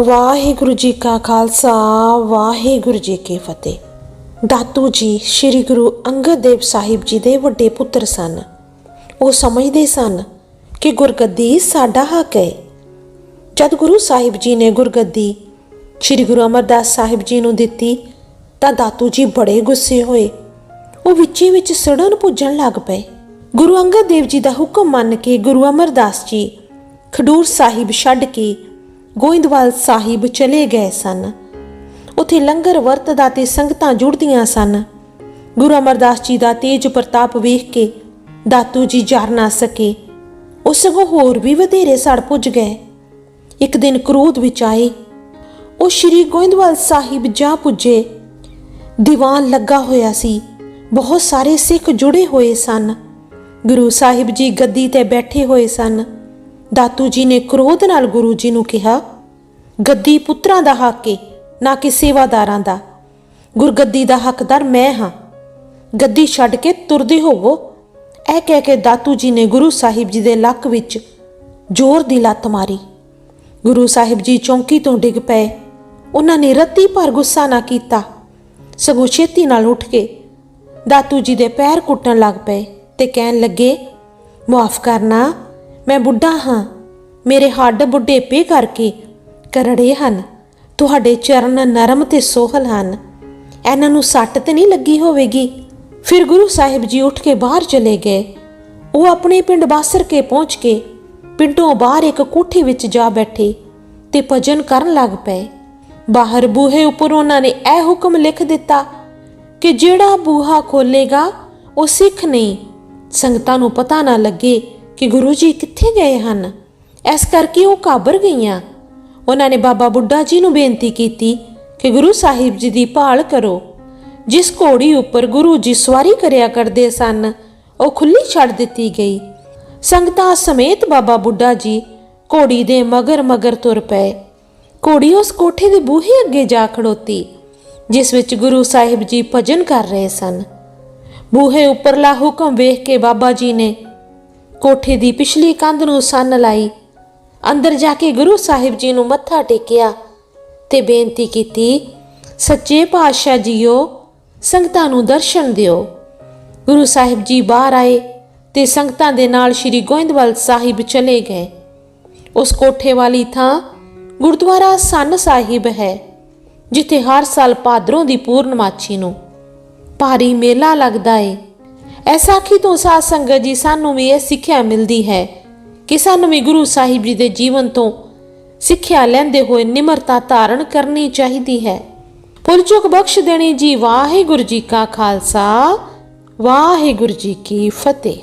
ਵਾਹਿਗੁਰੂ ਜੀ ਕਾ ਖਾਲਸਾ, ਵਾਹਿਗੁਰੂ ਜੀ ਕੀ ਫਤਿਹ। ਦਾਤੂ ਜੀ, ਸ੍ਰੀ ਗੁਰੂ ਅੰਗਦ ਦੇਵ ਸਾਹਿਬ ਜੀ ਦੇ ਵੱਡੇ ਪੁੱਤਰ ਸਨ। ਉਹ ਸਮਝਦੇ ਸਨ ਕਿ ਗੁਰਗੱਦੀ ਸਾਡਾ ਹੱਕ ਹੈ। ਜਦ ਗੁਰੂ ਸਾਹਿਬ ਜੀ ਨੇ ਗੁਰਗੱਦੀ ਸ੍ਰੀ ਗੁਰੂ ਅਮਰਦਾਸ ਸਾਹਿਬ ਜੀ ਨੂੰ ਦਿੱਤੀ, ਤਾਂ ਦਾਤੂ ਜੀ ਬੜੇ ਗੁੱਸੇ ਹੋਏ। ਉਹ ਵਿੱਚੇ ਵਿੱਚ ਸੜਨ ਪੁੱਜਣ ਲੱਗ ਪਏ। ਗੁਰੂ ਅੰਗਦ ਦੇਵ ਜੀ ਦਾ ਹੁਕਮ ਮੰਨ ਕੇ ਗੁਰੂ ਅਮਰਦਾਸ ਜੀ ਖਡੂਰ ਸਾਹਿਬ ਛੱਡ ਕੇ ਗੋਇੰਦਵਾਲ ਸਾਹਿਬ ਚਲੇ ਗਏ ਸਨ। ਉਥੇ ਲੰਗਰ ਵਰਤਦਾ ਤੇ ਸੰਗਤਾਂ ਜੁੜਦੀਆਂ ਸਨ। ਗੁਰੂ ਅਮਰਦਾਸ ਜੀ ਦਾ ਤੇਜ ਪ੍ਰਤਾਪ ਵੇਖ ਕੇ ਦਾਤੂ ਜੀ ਜਰ ਨਾ ਸਕੇ। ਉਹ ਸਗੋਂ ਹੋਰ ਵੀ ਵਧੇਰੇ ਸੜ ਪੁੱਜ ਗਏ। ਇੱਕ ਦਿਨ ਕ੍ਰੋਧ ਵਿੱਚ ਆਏ। ਉਹ ਸ਼੍ਰੀ ਗੋਇੰਦਵਾਲ ਸਾਹਿਬ ਜਾ ਪੁੱਜੇ। ਦੀਵਾਨ ਲੱਗਾ ਹੋਇਆ ਸੀ। ਬਹੁਤ ਸਾਰੇ ਸਿੱਖ ਜੁੜੇ ਹੋਏ ਸਨ। ਗੁਰੂ ਸਾਹਿਬ ਜੀ ਗੱਦੀ ਤੇ ਬੈਠੇ ਹੋਏ ਸਨ। ਦਾਤੂ ਜੀ ਨੇ ਕ੍ਰੋਧ ਨਾਲ ਗੁਰੂ ਜੀ ਨੂੰ ਕਿਹਾ, ਗੱਦੀ ਪੁੱਤਰਾਂ ਦਾ ਹੱਕ ਏ, ਨਾ ਕਿ ਸੇਵਾਦਾਰਾਂ ਦਾ। ਗੁਰਗੱਦੀ ਦਾ ਹੱਕਦਾਰ ਮੈਂ ਹਾਂ। ਗੱਦੀ ਛੱਡ ਕੇ ਤੁਰਦੇ ਹੋਵੋ। ਇਹ ਕਹਿ ਕੇ ਦਾਤੂ ਜੀ ਨੇ ਗੁਰੂ ਸਾਹਿਬ ਜੀ ਦੇ ਲੱਕ ਵਿੱਚ ਜ਼ੋਰ ਦੀ ਲੱਤ ਮਾਰੀ। ਗੁਰੂ ਸਾਹਿਬ ਜੀ ਚੌਂਕੀ ਤੋਂ ਡਿੱਗ ਪਏ। ਉਹਨਾਂ ਨੇ ਰੱਤੀ ਭਰ ਗੁੱਸਾ ਨਾ ਕੀਤਾ। ਸਗੋਂ ਛੇਤੀ ਨਾਲ ਉੱਠ ਕੇ ਦਾਤੂ ਜੀ ਦੇ ਪੈਰ ਕੁੱਟਣ ਲੱਗ ਪਏ ਤੇ ਕਹਿਣ ਲੱਗੇ ਮਾਫ ਕਰਨਾ ਮੈਂ ਬੁੱਢਾ ਹਾਂ। ਮੇਰੇ ਹੱਡ ਬੁੱਢੇਪੇ ਕਰਕੇ ਕਰੜੇ ਹਨ। ਤੁਹਾਡੇ ਚਰਨ ਨਰਮ ਤੇ ਸੋਹਲ ਹਨ। ਇਹਨਾਂ ਨੂੰ ਸੱਟ ਤੇ ਨਹੀਂ ਲੱਗੀ ਹੋਵੇਗੀ। ਫਿਰ ਗੁਰੂ ਸਾਹਿਬ ਜੀ ਉੱਠ ਕੇ ਬਾਹਰ ਚਲੇ ਗਏ। ਉਹ ਆਪਣੇ ਪਿੰਡ ਬਾਸਰ ਕੇ ਪਹੁੰਚ ਕੇ ਪਿੰਡੋਂ ਬਾਹਰ ਇੱਕ ਕੋਠੀ ਵਿੱਚ ਜਾ ਬੈਠੇ ਤੇ ਭਜਨ ਕਰਨ ਲੱਗ ਪਏ। ਬਾਹਰ ਬੂਹੇ ਉੱਪਰ ਉਹਨਾਂ ਨੇ ਇਹ ਹੁਕਮ ਲਿਖ ਦਿੱਤਾ ਕਿ ਜਿਹੜਾ ਬੂਹਾ ਖੋਲੇਗਾ, ਉਹ ਸਿੱਖ ਨਹੀਂ। ਸੰਗਤਾਂ ਨੂੰ ਪਤਾ ਨਾ ਲੱਗੇ ਕਿ ਗੁਰੂ ਜੀ ਕਿੱਥੇ ਗਏ ਹਨ? ਇਸ ਕਰਕੇ ਉਹ ਕਾਬਰ ਗਈਆਂ। ਉਹਨਾਂ ਨੇ ਬਾਬਾ ਬੁੱਢਾ ਜੀ ਨੂੰ ਬੇਨਤੀ ਕੀਤੀ ਕਿ ਗੁਰੂ ਸਾਹਿਬ ਜੀ ਦੀ ਭਾਲ ਕਰੋ। ਜਿਸ ਘੋੜੀ ਉੱਪਰ ਗੁਰੂ ਜੀ ਸਵਾਰੀ ਕਰਿਆ ਕਰਦੇ ਸਨ, ਉਹ ਖੁੱਲੀ ਛੱਡ ਦਿੱਤੀ ਗਈ। ਸੰਗਤਾਂ ਸਮੇਤ ਬਾਬਾ ਬੁੱਢਾ ਜੀ ਘੋੜੀ ਦੇ ਮਗਰ ਮਗਰ ਤੁਰ ਪਏ। ਘੋੜੀ ਉਸ ਕੋਠੇ ਦੇ ਬੂਹੇ ਅੱਗੇ ਜਾ ਖੜੋਤੀ, ਜਿਸ ਵਿੱਚ ਗੁਰੂ ਸਾਹਿਬ ਜੀ ਭਜਨ ਕਰ ਰਹੇ ਸਨ। ਬੂਹੇ ਉੱਪਰਲਾ ਹੁਕਮ ਵੇਖ ਕੇ ਬਾਬਾ ਜੀ ਨੇ ਕੋਠੇ ਦੀ ਪਿਛਲੀ ਕੰਧ ਨੂੰ ਸੰਨ ਲਾਈ। ਅੰਦਰ ਜਾ ਕੇ ਗੁਰੂ ਸਾਹਿਬ ਜੀ ਨੂੰ ਮੱਥਾ ਟੇਕਿਆ ਤੇ ਬੇਨਤੀ ਕੀਤੀ, ਸੱਚੇ ਪਾਤਸ਼ਾਹ ਜੀਓ, ਸੰਗਤਾਂ ਨੂੰ ਦਰਸ਼ਨ ਦਿਓ। ਗੁਰੂ ਸਾਹਿਬ ਜੀ ਬਾਹਰ ਆਏ ਤੇ ਸੰਗਤਾਂ ਦੇ ਨਾਲ ਸ੍ਰੀ ਗੋਇੰਦਵਾਲ ਸਾਹਿਬ ਚਲੇ ਗਏ। ਉਸ ਕੋਠੇ ਵਾਲੀ ਥਾਂ ਗੁਰਦੁਆਰਾ ਸੰਨ ਸਾਹਿਬ ਹੈ, ਜਿੱਥੇ ਹਰ ਸਾਲ ਪਾਦਰੋਂ ਦੀ ਪੂਰਨਮਾਛੀ ਨੂੰ ਭਾਰੀ ਮੇਲਾ ਲੱਗਦਾ ਏ। ਐਸਾਖੀ ਤੋਂ ਸਾਧ ਸੰਗਤ ਜੀ ਸਾਨੂੰ ਵੀ ਇਹ ਸਿੱਖਿਆ ਮਿਲਦੀ ਹੈ ਕਿ ਸਾਨੂੰ ਵੀ ਗੁਰੂ ਸਾਹਿਬ ਜੀ ਦੇ ਜੀਵਨ ਤੋਂ ਸਿੱਖਿਆ ਲੈਂਦੇ ਹੋਏ ਨਿਮਰਤਾ ਧਾਰਨ ਕਰਨੀ ਚਾਹੀਦੀ ਹੈ। ਭੁੱਲ ਚੁੱਕ ਬਖਸ਼ ਦੇਣੀ ਜੀ ਵਾਹਿਗੁਰੂ ਜੀ ਕਾ ਖਾਲਸਾ, ਵਾਹਿਗੁਰੂ ਜੀ ਕੀ ਫਤਿਹ।